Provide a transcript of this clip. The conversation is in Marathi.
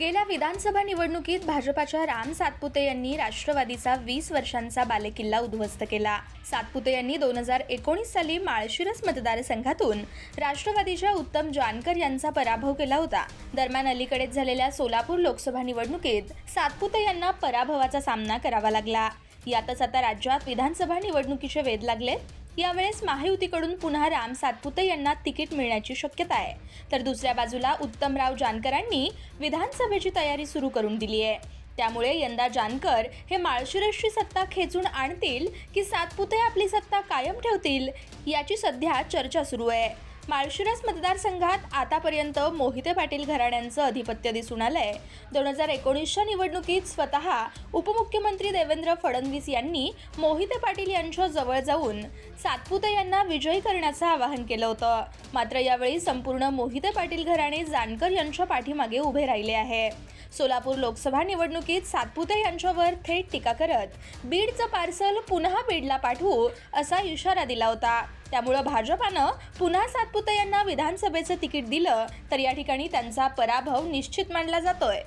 गेल्या विधानसभा निवडणुकीत भाजपाच्या राम सातपुते यांनी राष्ट्रवादीचा वीस वर्षांचा बालेकिल्ला उद्ध्वस्त केला. सातपुते यांनी दोन हजार एकोणीस साली माळशिरस मतदारसंघातून राष्ट्रवादीच्या उत्तम जानकर यांचा पराभव केला होता. दरम्यान अलीकडेच झालेल्या सोलापूर लोकसभा निवडणुकीत सातपुते यांना पराभवाचा सामना करावा लागला. यातच आता राज्यात विधानसभा निवडणुकीचे वेध लागले यावेळेस महायुतीकडून पुन्हा राम सातपुते यांना तिकीट मिळण्याची शक्यता आहे. तर दुसऱ्या बाजूला उत्तमराव जानकरांनी विधानसभेची तयारी सुरू करून दिली आहे. त्यामुळे यंदा जानकर हे माळशिरसची सत्ता खेचून आणतील की सातपुते आपली सत्ता कायम ठेवतील याची सध्या चर्चा सुरू आहे. माळशिरस मतदारसंघात आतापर्यंत मोहिते पाटील घराण्यांचं अधिपत्य दिसून आलंय. दोन हजार एकोणीसच्या निवडणुकीत स्वतः उपमुख्यमंत्री देवेंद्र फडणवीस यांनी मोहिते पाटील यांच्या जवळ जाऊन सातपुते यांना विजयी करण्याचं आवाहन केलं होतं. मात्र यावेळी संपूर्ण मोहिते पाटील घराणे जानकर यांच्या पाठीमागे उभे राहिले आहे. सोलापूर लोकसभा निवडणुकीत सातपुते यांच्यावर थेट टीका करत बीडचं पार्सल पुन्हा बीडला पाठवू असा इशारा दिला होता. त्यामुळं भाजपानं पुन्हा सात सातपुते यांना विधानसभेचं तिकीट दिलं तर या ठिकाणी त्यांचा पराभव निश्चित मानला जातोय.